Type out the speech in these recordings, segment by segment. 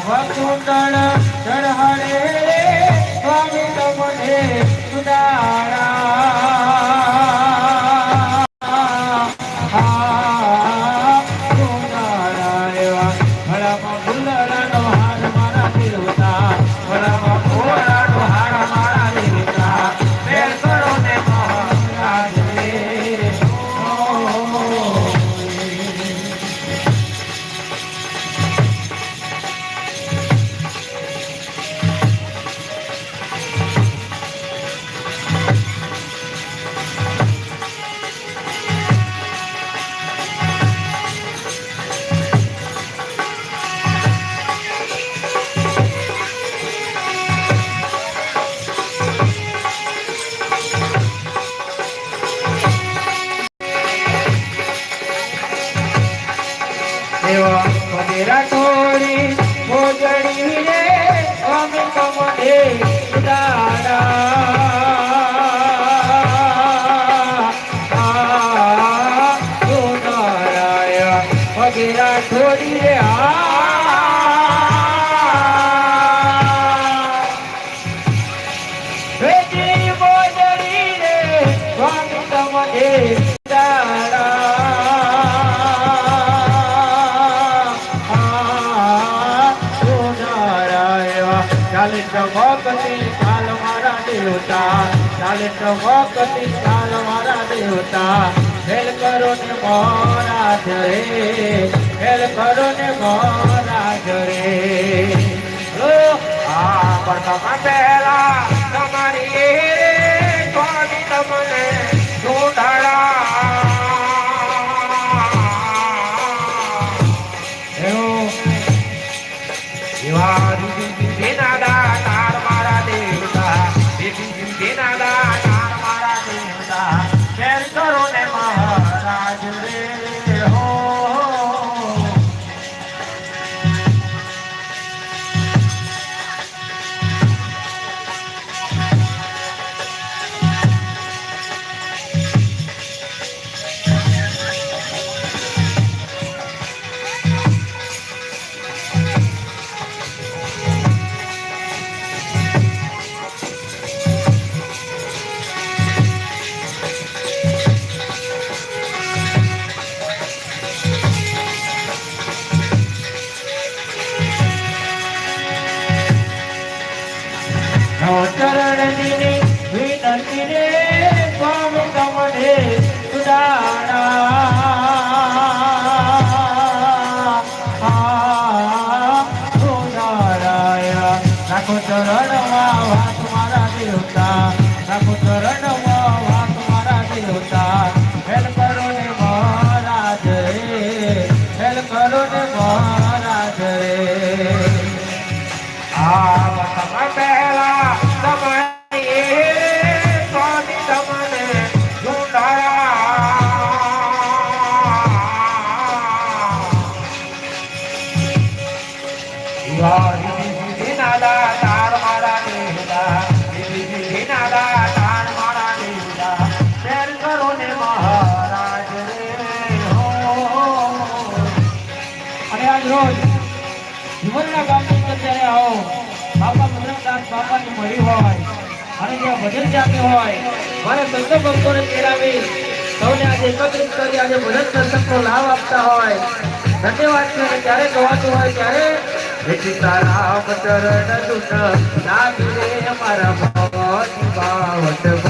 માનો વકુંડળ ચઢાડે સ્વામી તમને સુધારા. દેવતા, ચાલે ચમકતી કાલ મારા દેવતા. હેલ કરો ને મોરા જરે હેલ કરો ને મોરા જરે આ પડતામાં પહેલા You are the data. ચરણ દિને વિનંતી રે સ્વામી તમને સુધારાય નાખો ચરણમાં વાત મારા દેવતા. નાખો ચરણમાં આજ રોજ જીવનના ગામની અંદર આવો, બાપા મધુરદાસ બાપાને મળી હોય, અને જ્યાં ભજન જામી હોય, મારે સંતો ભક્તોને તેડાવી સૌને આજે એકત્રિત કરી આજે ભજન દર્શકનો લાભ આપતા હોય. ધન્યવાદ છે ત્યારે ગવાતું હોય ત્યારે તારા ચરણ દુઃખ લાગી રે મારા ભાવ બાવટ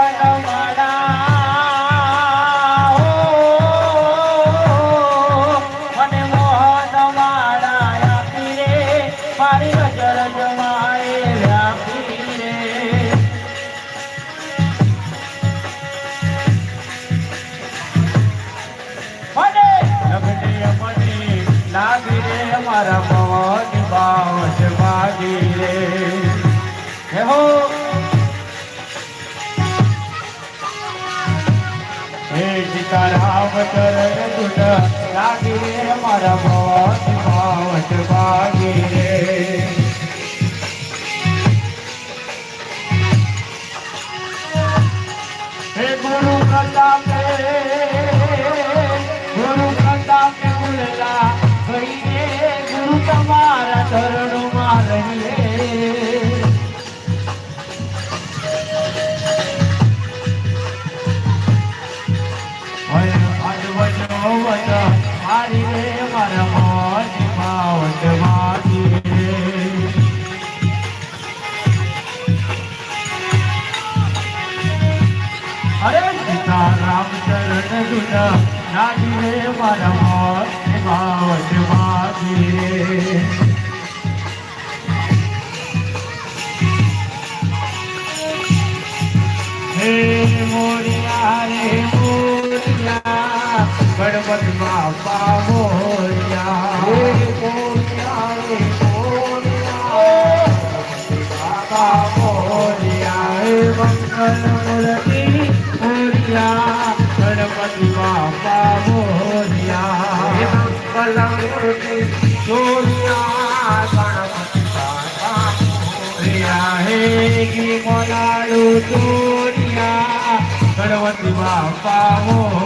લાગી રે, મારા મોહન બાવજ ભાગી રે. હે હો. હે સીતારામ ચરણ ગુટ લાગી રે, મારા મોહન બાવજ ભાગી રે. હે ગુરુ પ્રતાપે ગુરુ પ્રતાપે તમારા ચરણોમાં રહી રે વય અજવજો વય મારી રે મારા મોજ માવટ માગી રે હરે રામ ચરણ દુન નાગી રે મારા મોજ માવટ મોરિયા ગણપત બાપા, મોરિયા, હે મોરિયા રે મોરિયા બાપા મોરિયા હે મંગલ મૂર્તિ મોરિયા ગણપતિ હે ગી મોલાળુ તોરિયા ગણપતિ બાપા, મોરિયા.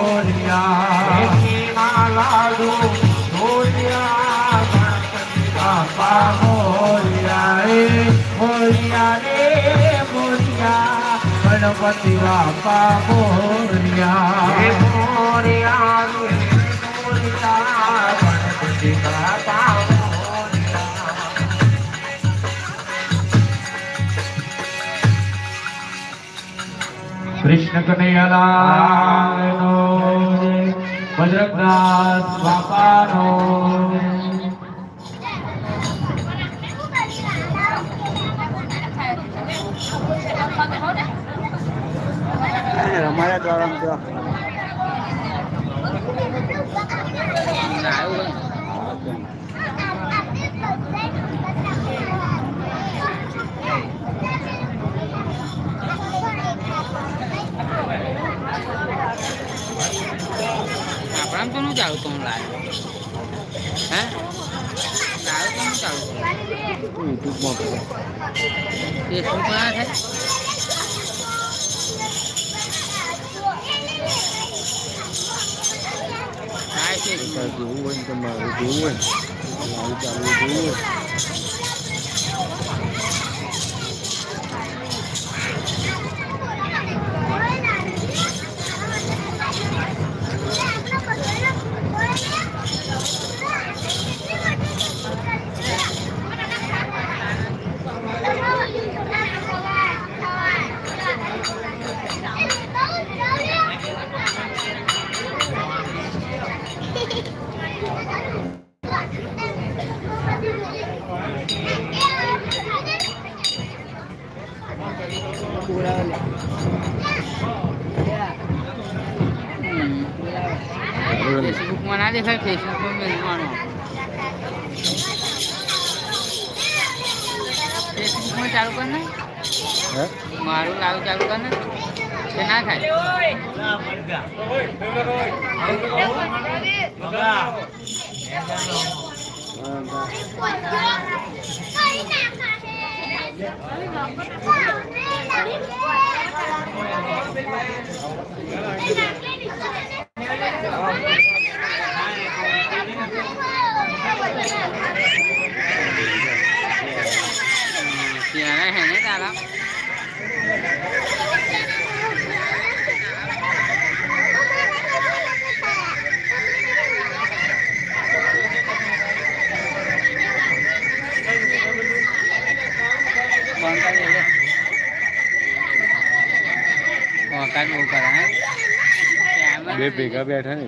ગણપતિ બાપા મોરિયા હે મોરિયા રે મોરિયા ગણપતિ બાપા કૃષ્ણ કનૈયાલાલનો બજરંગદાસ બાપાનો રમાયા દ્વારા તો આપણામાં તો નું ચાલુ કોણ લાવે હે લાવે તો નું ચાલુ યુટ્યુબમાં ફેસબુક ના થાય જોવું હોય ને તમારે જોવું હોય જોવું હોય ફેસબુકમાં ના દેખાય ફેસબુકમાં મેળવાનો ફેસબુકમાં ચાલુ કર ને હે મારું લાવ ચાલુ કર ને તે ના થાય ત્યારે હે ને તારા બે ભેગા બેઠા ને.